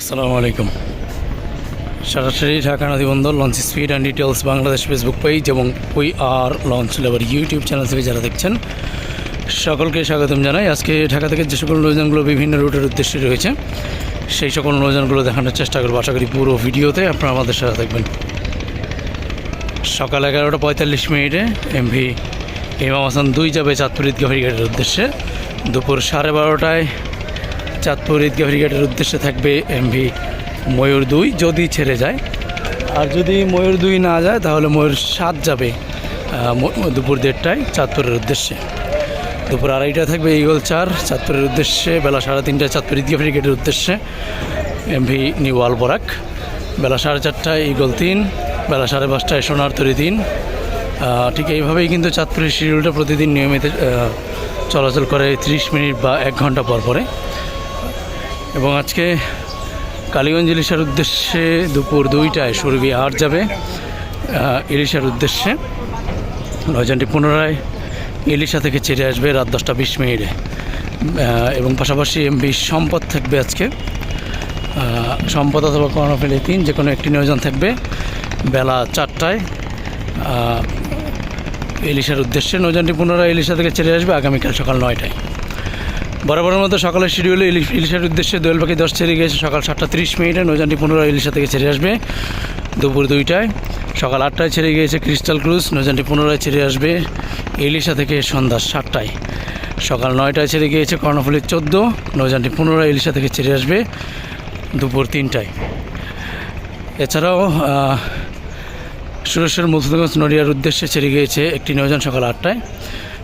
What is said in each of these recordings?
আসসালামু আলাইকুম। সরাসরি ঢাকা নদী বন্দর launch speed and details Bangladesh Facebook page এবং we are launch labour YouTube channel থেকে যারা দেখছেন, সকলকে স্বাগতম জানাই। আজকে ঢাকা থেকে যে সকল নৌযানগুলো বিভিন্ন রুটের উদ্দেশ্যে রয়েছে, সেই সকল নৌযানগুলো দেখানোর চেষ্টা করব। আশা করি পুরো ভিডিওতে আপনারা আমাদের সাথে থাকবেন। সকাল এগারোটা পঁয়তাল্লিশ মিনিটে এমভি ইমাম হাসান দুই যাবে চাঁদপুর ঈদগাহ উদ্দেশ্যে। দুপুর সাড়ে বারোটায় চাঁদপুর ঈদগাহ ফেরিঘাটের উদ্দেশ্যে থাকবে এমভি ময়ূর দুই, যদি ছেড়ে যায়। আর যদি ময়ূর দুই না যায়, তাহলে ময়ূর সাত যাবে দুপুর দেড়টায় চাঁদপুরের উদ্দেশ্যে। দুপুর আড়াইটা থাকবে ইগল চার, চাঁদপুরের উদ্দেশ্যে, বেলা সাড়ে তিনটায় চাঁদপুর ঈদগাহ ফেরিঘাটের উদ্দেশ্যে এমভি নিউ আলবরাক। বেলা সাড়ে চারটায় ইগল তিন, বেলা সাড়ে পাঁচটায় সোনার তরি তিন। ঠিক এইভাবেই কিন্তু চাঁদপুরের শিডিউলটা প্রতিদিন নিয়মিত চলাচল করে ত্রিশ মিনিট বা এক ঘণ্টা পর পরে। এবং আজকে কালীগঞ্জ ইলিশার উদ্দেশ্যে দুপুর দুইটায় সুরভি আট যাবে ইলিশার উদ্দেশ্যে। নয়জনটি পুনরায় ইলিশা থেকে ছেড়ে আসবে রাত দশটা বিশ মিনিটে। এবং পাশাপাশি এমবি সম্পদ থাকবে আজকে। সম্পদ অথবা কর্ণফেলি তিন যে কোনো একটি নিয়োজন থাকবে বেলা চারটায়। ইলিশার উদ্দেশ্যে নৌযানটি পুনরায় ইলিশা থেকে ছেড়ে আসবে আগামীকাল সকাল নয়টায়। বরাবরের মতো সকালের শিডিউলে ইলিশ- ইলিশার উদ্দেশ্যে দোয়েল পাখি দশ ছেড়ে গিয়েছে। সকাল সাতটা তিরিশ মিনিটে নৌযানটি পুনরায় ইলিশা থেকে ছেড়ে আসবে। দুপুর দুইটায়। সকাল আটটায় ছেড়ে গিয়েছে ক্রিস্টাল ক্রুজ নৌযানটি পুনরায় ছেড়ে আসবে ইলিশা থেকে সন্ধ্যা সাতটায়। সকাল নয়টায় ছেড়ে গিয়েছে কর্ণফুলির চোদ্দ। নৌযানটি পুনরায় ইলিশা থেকে ছেড়ে আসবে দুপুর তিনটায়। এছাড়াও সুরেশ্বর মুলসুদগঞ্জ নড়িয়ার উদ্দেশ্যে ছেড়ে গিয়েছে একটি নৌযান সকাল আটটায়।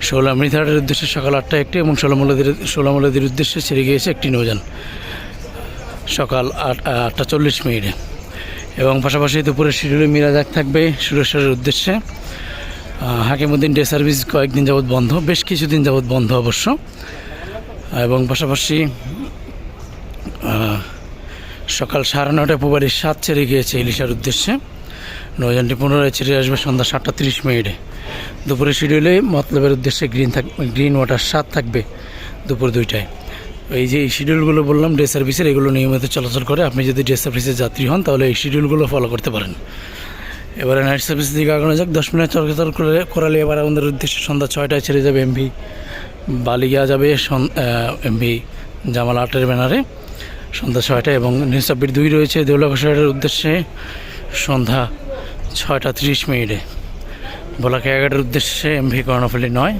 ষোলো মৃতহাটের উদ্দেশ্যে সকাল আটটায় একটি এবং ষোলো মূলদের ষোলো মূলদের উদ্দেশ্যে ছেড়ে গিয়েছে একটি নৌযান। সকাল আট আটটা চল্লিশ মিনিটে। এবং পাশাপাশি দুপুরের শিডিউলে মিরাজাক থাকবে সুরেশ্বরের উদ্দেশ্যে। হাকিমুদ্দিন ডে সার্ভিস কয়েকদিন যাবৎ বন্ধ, বেশ কিছুদিন যাবৎ বন্ধ অবশ্য। এবং পাশাপাশি সকাল সাড়ে নটায় পুবারির সাত ছেড়ে গিয়েছে ইলিশার উদ্দেশ্যে। নৌযানটি পুনরায় ছেড়ে আসবে সন্ধ্যা সাতটা তিরিশ মিনিটে। দুপুরের শিডিউলে মতলবের উদ্দেশ্যে গ্রিন থাক গ্রিন ওয়াটার সাত থাকবে দুপুর দুইটায়। এই যে এই শিডিউলগুলো বললাম ডে সার্ভিসের এগুলো নিয়মিত চলাচল করে। আপনি যদি ডে সার্ভিসের যাত্রী হন, তাহলে এই শিডিউলগুলো ফলো করতে পারেন। এবারে নাইট সার্ভিস দিকে আগানো যাক। দশ মিনিট চলাচল করে করালে এবার আমাদের উদ্দেশ্যে সন্ধ্যা ছয়টায় ছেড়ে যাবে এমভি বালিয়া যাবে এমভি জামাল আটের ব্যানারে। সন্ধ্যা ছয়টায় এবং নিউসাব্বির দুই রয়েছে। দেউলাঘোষাটের উদ্দেশ্যে সন্ধ্যা ছয়টা তিরিশ মিনিটে। ভোলাকে এগারোটার উদ্দেশ্যে এমভি কর্ণফুলি নয়।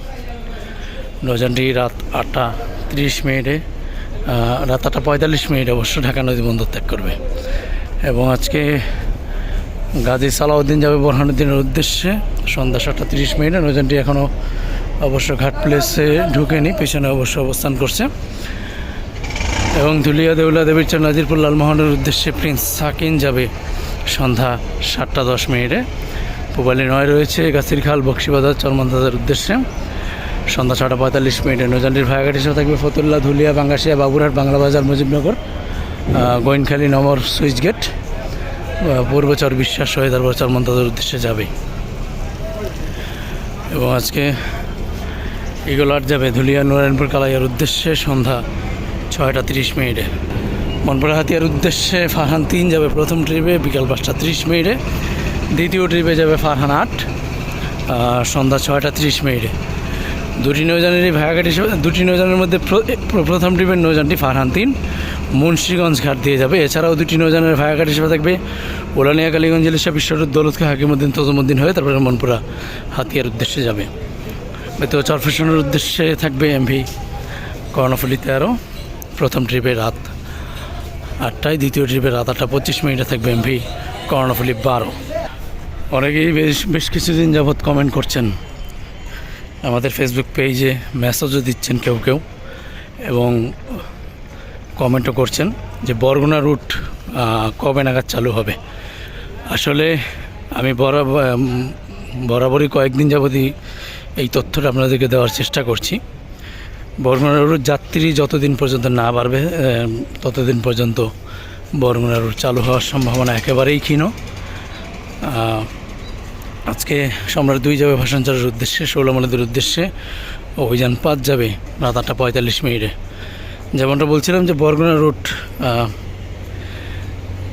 নৌযানটি রাত আটটা তিরিশ মিনিটে রাত আটটা পঁয়তাল্লিশ মিনিটে অবশ্য ঢাকা নদী বন্দর ত্যাগ করবে। এবং আজকে গাজী সালাউদ্দিন যাবে বোরহানুদ্দিনের উদ্দেশ্যে, সন্ধ্যা সাতটা তিরিশ মিনিটে। নৌযানটি এখনও অবশ্য ঘাট প্লেসে ঢুকেনি, পিছনে অবশ্য অবস্থান করছে। এবং ধুলিয়া দেউলা দেবীর চর নাজিরপুর, লালমোহনের উদ্দেশ্যে প্রিন্স সাকিন যাবে সন্ধ্যা সাতটা দশ মিনিটে। পুবালি নয় রয়েছে, গাছির খাল, বক্সিবাজার চরমন্দাজের উদ্দেশ্যে। সন্ধ্যা ছটা পঁয়তাল্লিশ মিনিটে নৌজানটির ভায়াঘাট হিসেবে থাকবে ফতুল্লা, ধুলিয়া বাঙ্গাসিয়া বাবুরহাট বাংলা বাজার মুজিবনগর গোয়েনখালী নমর সুইচ গেট পূর্বচর বিশ্বাস হয়ে তারপর চরমন্দাজের উদ্দেশ্যে যাবে। এবং আজকে ইগল আট যাবে, ধুলিয়া, নারায়ণপুর, কালাইয়ার উদ্দেশ্যে সন্ধ্যা ছয়টা তিরিশ মিনিটে। মনপুরা হাতিয়ার উদ্দেশ্যে ফারহান তিন যাবে, প্রথম ট্রিপে বিকাল পাঁচটা তিরিশ মিনিটে। দ্বিতীয় ট্রিপে যাবে ফারহান আট আহ, সন্ধ্যা ছয়টা তিরিশ মিনিটে। দুটি নৌযানেরই ভায়াঘাট হিসেবে দুটি নৌজানের মধ্যে প্র- প্র- প্রথম ট্রিপের নৌজানটি ফারহান তিন মুন্সিগঞ্জ ঘাট দিয়ে যাবে। এছাড়াও দুটি নৌজানের ভায়াঘাট হিসেবে থাকবে ওলানিয়া কালীগঞ্জ ইলিশা বিশ্বরুদ দৌলতকে হাকিমুদ্দিন তজমুদ্দিন হয়ে তারপরে মনপুরা হাতিয়ার উদ্দেশ্যে যাবে। তো চরফেশনের উদ্দেশ্যে থাকবে এমভি কর্ণফুলি তেরো প্রথম ট্রিপে রাত আটটায় দ্বিতীয় ট্রিপে রাত আটটা পঁচিশ মিনিটে থাকবে এমভি কর্ণফুলি বারো। অনেকেই বেশ বেশ কিছুদিন যাবৎ কমেন্ট করছেন। আমাদের ফেসবুক পেজে মেসেজও দিচ্ছেন কেউ কেউ এবং কমেন্টও করছেন যে বরগুনা রুট কবে নাগাদ চালু হবে? আসলে আমি বরাবর বরাবরই কয়েকদিন যাবতই এই তথ্যটা আপনাদেরকে দেওয়ার চেষ্টা করছি। বরগুনা রুট যাত্রী যতদিন পর্যন্ত না বাড়বে ততদিন পর্যন্ত বরগুনা রুট চালু হওয়ার সম্ভাবনা একেবারেই ক্ষীণ। আজকে সম্রাট দুই যাবে ভাষাঞ্চলের উদ্দেশ্যে ষোলমালাদের উদ্দেশ্যে। অভিযান পাঁচ যাবে, রাত আটটা পঁয়তাল্লিশ মিনিটে। যেমনটা বলছিলাম যে বরগুনা রুট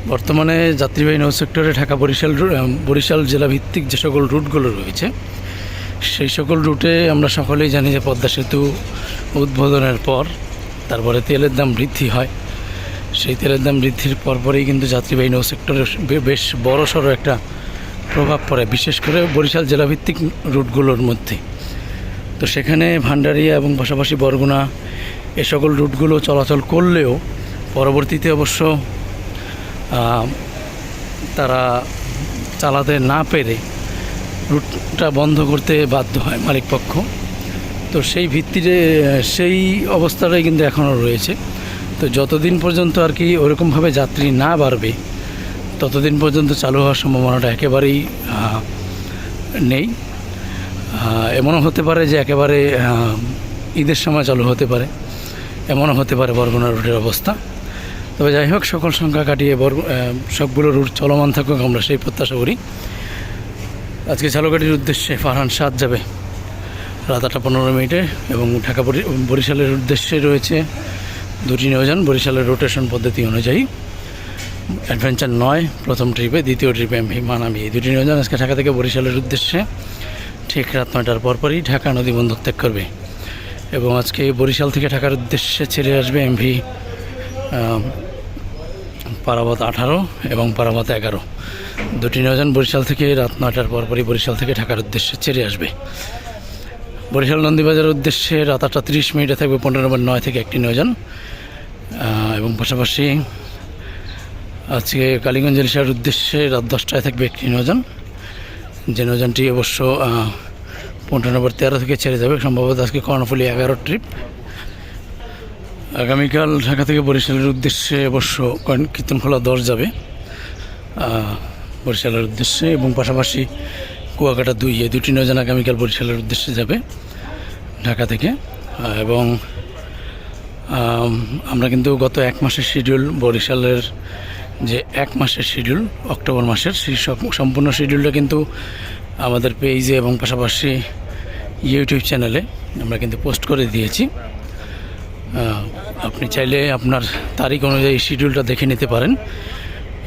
বর্তমানে যাত্রীবাহী নৌ সেক্টরে ঢাকা বরিশাল বরিশাল জেলা ভিত্তিক যে সকল রুটগুলো রয়েছে, সেই সকল রুটে আমরা সকলেই জানি যে পদ্মা সেতু উদ্বোধনের পর তারপরে তেলের দাম বৃদ্ধি হয়। সেই তেলের দাম বৃদ্ধির পরপরই কিন্তু যাত্রীবাহী নৌ সেক্টরের বে- বেশ বড় সড়ো একটা প্রভাব পড়ে, বিশেষ করে বরিশাল জেলাভিত্তিক রুটগুলোর মধ্যে। তো সেখানে ভান্ডারিয়া এবং পাশাপাশি বরগুনা, এ সকল রুটগুলো চলাচল করলেও পরবর্তীতে অবশ্য তারা চালাতে না পেরে রুটটা বন্ধ করতে বাধ্য হয় মালিকপক্ষ। তো সেই ভিত্তিতে, সেই অবস্থাটাই কিন্তু এখনও রয়েছে। তো যতদিন পর্যন্ত আর কি ওরকমভাবে যাত্রী না বাড়বে ততদিন পর্যন্ত চালু হওয়ার সম্ভাবনাটা একেবারেই নেই। এমনও হতে পারে যে একেবারে ঈদের সময় চালু হতে পারে। এমনও হতে পারে বরগুনা রুটের অবস্থা। তবে যাই হোক, সকল সংখ্যা কাটিয়ে বর সবগুলো রুট চলমান থাকুক, আমরা সেই প্রত্যাশা করি। আজকে ঝালকাঠির উদ্দেশ্যে ফারহান সাত যাবে রাত আটটা পনেরো মিনিটে এবং ঢাকা বরি- বরিশালের উদ্দেশ্যে রয়েছে দুটি নিয়োজন বরিশালের রোটেশন পদ্ধতি অনুযায়ী। অ্যাডভেঞ্চার নয়, প্রথম ট্রিপে দ্বিতীয় ট্রিপে এমভি মানামি এই দুটি নিয়োজন আজকে ঢাকা থেকে বরিশালের উদ্দেশ্যে। ঠিক রাত নয়টার পরপরই ঢাকা নদী বন্দর ত্যাগ করবে। এবং আজকে বরিশাল থেকে ঢাকার উদ্দেশ্যে ছেড়ে আসবে এমভি পারাবত আঠারো এবং পারাবত এগারো। দুটি নিয়োজন বরিশাল থেকে রাত নয়টার পরপরই বরিশাল থেকে ঢাকার উদ্দেশ্যে ছেড়ে আসবে। বরিশাল নন্দীবাজারের উদ্দেশ্যে রাত আটটা তিরিশ মিনিটে থাকবে পনেরো নম্বর নয় থেকে একটি নিয়োজন এবং পাশাপাশি আজকে কালীগঞ্জ এলিশার উদ্দেশ্যে রাত দশটায় থাকবে একটি নিয়োজন যে নিয়োজনটি অবশ্য পনেরো নম্বর তেরো থেকে ছেড়ে যাবে। সম্ভবত আজকে কর্ণফুলি এগারো ট্রিপ। আগামীকাল ঢাকা থেকে বরিশালের উদ্দেশ্যে অবশ্য কীর্তনখোলা দশ যাবে। বরিশালের উদ্দেশ্যে এবং পাশাপাশি কুয়াকাটা দুই, এই দুটি নৌযান আগামীকাল বরিশালের উদ্দেশ্যে যাবে ঢাকা থেকে। এবং আমরা কিন্তু গত এক মাসের শিডিউল বরিশালের যে এক মাসের শিডিউল অক্টোবর মাসের, সেই সব- সম্পূর্ণ শিডিউলটা কিন্তু আমাদের পেজে এবং পাশাপাশি ইউটিউব চ্যানেলে আমরা কিন্তু পোস্ট করে দিয়েছি। আপনি চাইলে আপনার তারিখ অনুযায়ী শিডিউলটা দেখে নিতে পারেন।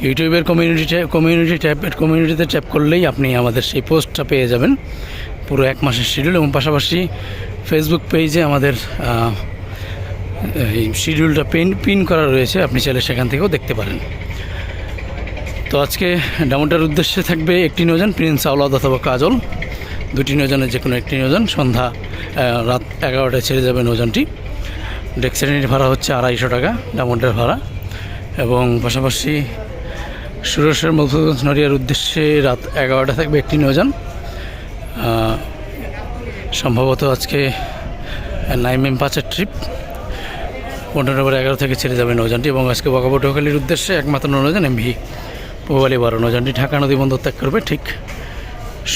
ইউটিউবের কমিউনিটি কমিউনিটি ট্যাব কমিউনিটিতে ট্যাপ করলেই আপনি আমাদের সেই পোস্টটা পেয়ে যাবেন। পুরো এক মাসের শিডিউল এবং পাশাপাশি ফেসবুক পেজে আমাদের এই শিডিউলটা পিন পিন করা রয়েছে। আপনি চাইলে সেখান থেকেও দেখতে পারেন। তো আজকে ডামোটার উদ্দেশ্যে থাকবে একটি নৌযান প্রিন্স আওলাদ অথবা কাজল। দুটি নৌযানের যে কোনো একটি নৌযান সন্ধ্যা রাত এগারোটায় ছেড়ে যাবে নৌযানটি ডেক শ্রেণির ভাড়া হচ্ছে আড়াইশো টাকা ডামোটার ভাড়া। এবং পাশাপাশি সুরেশের মধুগঞ্জ নড়িয়ার উদ্দেশ্যে রাত এগারোটা থাকবে একটি আহ, সম্ভবত আজকে নাইম এম পাঁচের ট্রিপ। পনেরো নম্বর এগারো থেকে ছেড়ে যাবে নৌযানটি এবং আজকে বকাবটকালির উদ্দেশ্যে একমাত্র নৌযান এমভি। পোবালি বারো নজানটি ঢাকা নদী বন্দর ত্যাগ করবে ঠিক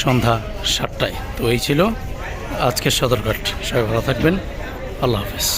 সন্ধ্যা সাতটায়। তো এই ছিল আজকের সদরঘাট। সবাই ভালো থাকবেন। আল্লাহ হাফেজ।